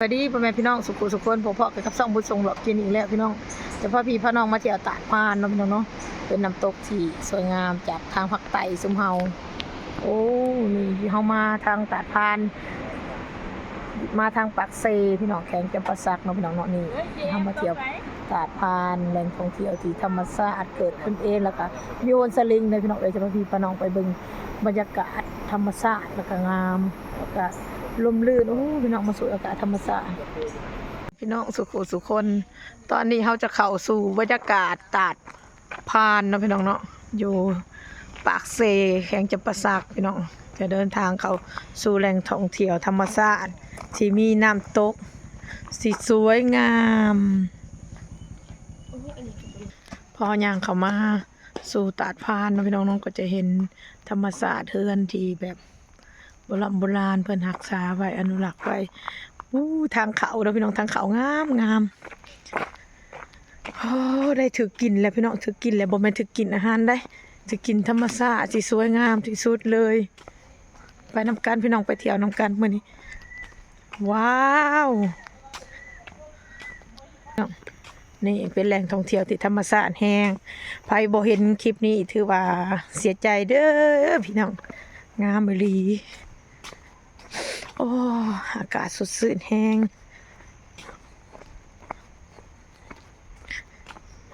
สวัสดีพ่อแม่พี่น้องสุขุสุขคนผมพ่อกับซ่องบุญทรงหลอกกินอีกแล้วพี่น้อง แต่พ่อพี่พ่อน้องมาเที่ยวตาดพานเนาะพี่น้องเนาะเป็นน้ำตกที่สวยงามจากทางภาคใต้ซุมเฮาโอ้นี่เฮามาทางตาดพาน มาทางปากเซพี่น้องแข่งจำปาสักเนาะพี่น้องเนาะนี่เฮามาเที่ยวตาดพานแหล่งท่องเที่ยวที่ธรรมชาติเกิดขึ้นเองแล้วก็มีโอนสลิงเลยพี่น้องเอ้ยจะพาพี่พ่อน้องไปเบิ่งบรรยากาศธรรมชาติแล้วก็งามแล้วก็ ลมลื่นโอ้พี่น้องมาสูดอากาศธรรมชาติพี่น้องสุขสุคน ตอนนี้เขาจะเข้าสู่บรรยากาศตาดพานนะพี่น้องเนาะอยู่ปากเซแข่งจำปาสักพี่น้อง จะเดินทางเข้าสู่แหล่งท่องเที่ยวธรรมชาติที่มีน้ำตกสีสวยงามพอย่างเข้ามาสู่ตาดพานนะพี่น้องน้องก็จะเห็นธรรมศาสตร์เทือนที่แบบ โบราณโบราณเพิ่นรักษาไว้อนุรักษ์ไว้อู้ทางเขาเนาะพี่น้องทางเขางามงามโอ้ได้ถือกินแล้วพี่น้องถือกินแล้วบ่แม่นถือกินอาหารได้ถือกินธรรมชาติที่สวยงามที่สุดเลย ไปนำกันพี่น้องไปเที่ยวนำกันมื้อนี้ว้าวนี่เป็นแหล่งท่องเที่ยวที่ธรรมชาติแห้งใครบ่เห็นคลิปนี้ถือว่าเสียใจเด้อพี่น้องงามอีหลี โอ้ อากาศสดชื่นแห้ง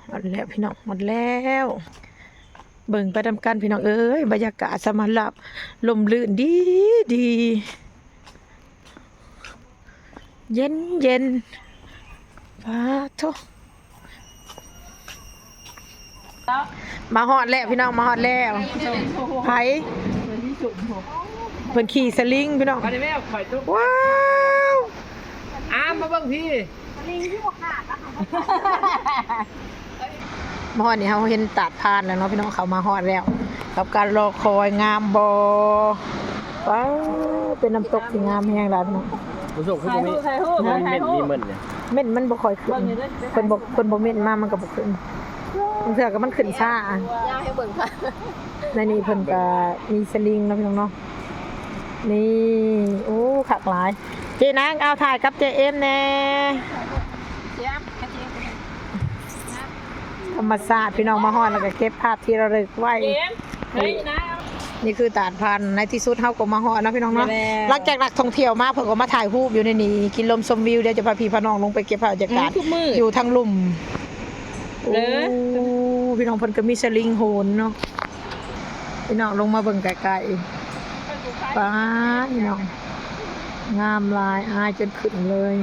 หมดแล้วพี่น้องหมดแล้ว เบิ่งไปทำกันพี่น้องเอ้ยบรรยากาศสมันหลับลมลื่นดีดี เย็นเย็นฟ้าโทมาฮอดแล้วพี่น้องมาฮอดแล้วไผ เพิ่นขี่สลิงพี่น้องมาดิแม่ข่อยตุ๊กว้าวอ้ามมาเบิ่งพี่มาฮอดนี่เขาเห็นตัดพานแล้วเนาะพี่น้องเขามาฮอดแล้ว กับการรอคอยงามบอว้าวเป็นน้ำตกที่งามแห้งแล้วพี่น้องผู้ส่งคือบ่มีมีเม็ดมีเมิ่นเนี่ยเม็ดมันบ่ค่อยขึ้นเพิ่นบ่เพิ่นบ่เม็ดมามันก็บ่ขึ้นบางเทื่อก็มันขึ้นช้าย่างให้เบิ่งค่ะในนี้เพิ่นก็มีสลิงเนาะพี่น้องเนาะ นี่โอ้ขักหลาย เจนางเอาถ่ายกับเจเอ็มแน่เจี๊ยบกระเจี๊ยบธรรมศาสตร์พี่น้องมาฮอดแล้วก็เก็บภาพที่ระลึกไว้เฮ้ยนะนี่คือตาดพันในที่สุดเฮาก็มาฮอดเนาะพี่น้องเนาะแม่หลังจากนักท่องเที่ยวมาเพิ่นก็มาถ่ายรูปอยู่ในนี้กินลมชมวิวเดี๋ยวจะพาพี่พาน้องลงไปเก็บภาพบรรยากาศทุกมืออยู่ทางลุ่มเหรอโอ้พี่น้องเพิ่นก็มีสลิงโหนเนาะพี่น้องลงมาเบิ่งไกลๆ ป้าดพี่น้องงามลายอายจนขึ้นเลย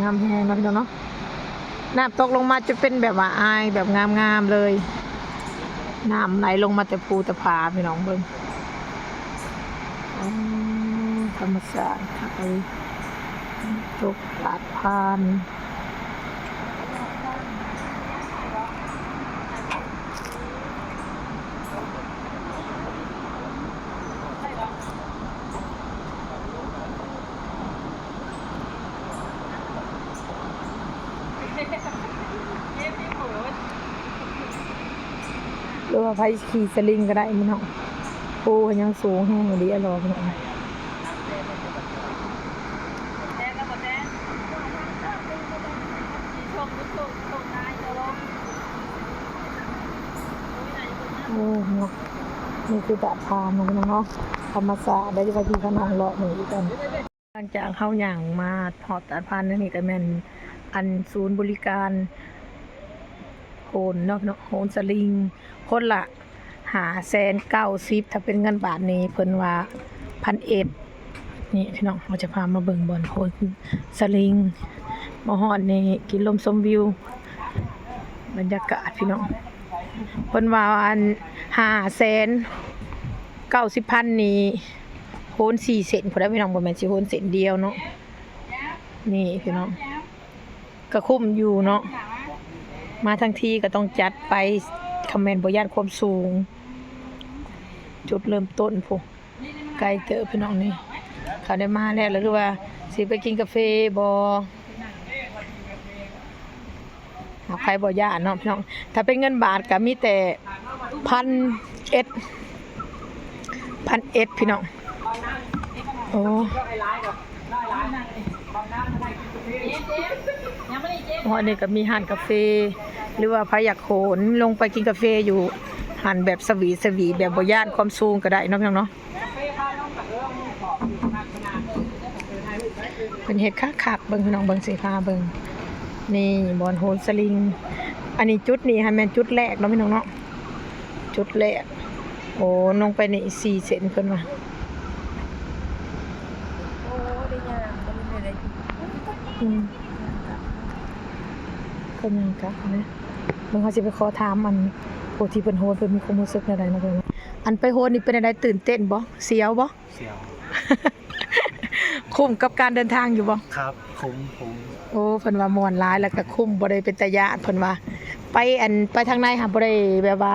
งามแฮงนะพี่น้องเนาะน้ำตกลงมาจะเป็นแบบว่าอายแบบงามๆเลยน้ำไหลลงมาแต่ภูแต่ผาพี่น้องเบิ่งธรรมชาติค่ะไอ้ตกตาดพาน รือว่าไผขี่สลิงก็ได้พี่น้อปูยังสูงแห้งดีอร่อยพี่น้องโอ้เนาะนี่คือตาดพานเนะเนาะธรรมศาสตร์ได้ที่ว่าพี่พน้องเลาะหนูกันหลังจากเข้าอย่างมาถอดตาดพานนั่นนี่ก็แม่นอันศูนย์บริการ โหนเนาะเนาะโหนสลิง คนละหาแสนเก้าสิบถ้าเป็นเงินบาทนี้เพิ่นว่าพันเอ็ดนี่พี่น้องเราจะพามาเบิ่งบอลโหนสลิงมาฮอดนี่กินลมชมวิว บรรยากาศพี่น้องเพิ่นว่าอันหาแสนเก้าสิบพันนี้โหนสี่เซนพอได้พี่น้องบ่แม่นสิโหนเซนเดียวเนาะนี่พี่น้องก็คุ้มอยู่เนาะ มาทั้งทีก็ต้องจัดไปคอมเมนต์บย่านความสูง จุดเริ่มต้นพวกไกลเตอพี่น้องนี่เขาได้มาแล้วหรือว่าสิไปกินกาแฟบอหาใครบ่ย่านเนาะพี่น้อง ถ้าเป็นเงินบาทก็มีแต่พันเอ็ดพันเอ็ดพี่น้อง โอ้ไอ้ร้ายกับได้ร้ายไปยังไม่ได้เจ๊อ๋ออันนี้ก็มีห้านกาแฟ หรือว่าพาอยากโหนลงไปกินกาแฟอยู่หันแบบสวีสวีแบบบย่านความสูงก็ได้น้องเนาะเป็นเห็ดคักคักเบิ่งพี่น้องเบิ่งสีฟ้าเบิ่งนี่บอลโฮลสลิง อันนี้จุดนี้ให้แม่นจุดแรกเนาะพี่น้องเนาะจุดแรกโอ้ลงไปในสี่เซนเพิ่นว่าโอ้ได้ยังก็ไม่ได้อืมก็ยังกะนะ เบิ่งเขาสิไปขอถามมันโอ้ที่เพิ่นโฮดเพิ่นมีความรู้สึกแนวใดเนาะเพิ่นว่าอันไปโฮดนี่เป็นอะไรตื่นเต้นบ่เสียวบ่เสียวคุ้มกับการเดินทางอยู่บ่ครับคุ้มคุ้มโอ้เพิ่นว่าม่วนหลายแล้วก็คุ้มบ่ได้เป็นตาญาติเพิ่นว่า ไปอันไปทางในค่ะบ่ได้แบบว่า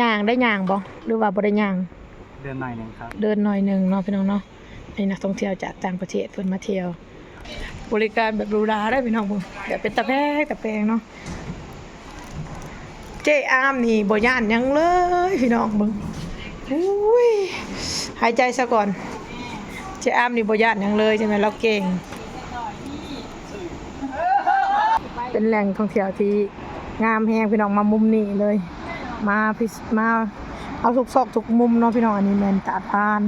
ย่างได้ย่างบ่หรือว่าบ่ได้ย่าง เดือนหน่อยหนึ่งครับ เดินหน่อยหนึงเนาะพี่น้องเนาะนี่นักท่องเที่ยวจากต่างประเทศเพิ่นมาเที่ยว บริการแบบหรูหราได้พี่น้องเบิ่งแบบเป็นตะแพงตะแพงเนาะ เจ้อามนี่บ่ย่านยังเลยพี่น้องเบิ่งอุ้ยหายใจซะก่อน เจ้อามนี่บ่ย่านยังเลยใช่ไหมเราเก่ง เป็นแหล่งท่องเที่ยวที่งามแฮงพี่น้องมามุมนี้เลย มาพิมาเอาทุกซอกทุกมุมเนาะพี่น้องอันนี้แมนตาพาน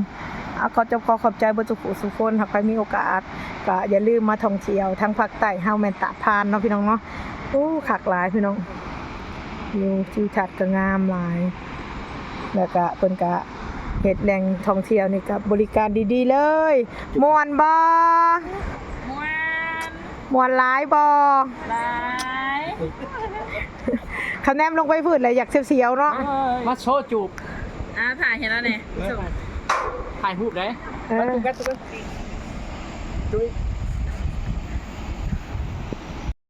เอาก็จะขอขอบใจเบ่ทุกผู้ทุกคนหากใครมีโอกาสก็อย่าลืมมาท่องเที่ยวทั้งภาคใต้เฮาแมนตาพานเนาะพี่น้องเนาะโอ้คักหลายพี่น้อง วิวทิวทัศน์ก็งามหลาย แล้วก็เพิ่นก็เฮ็ดแหล่งท่องเที่ยวนี่ก็บริการดีๆเลยม่วนบ่ม้วนม่วนหลายบ่หลายคะแนนลงไปพื้นเลยอยากเสียวๆเนาะมาโชว์จูบอ่าถ่ายเห็นแล้วเนี่ยถ่ายรูปได้เออจุ๊บจุ๊บ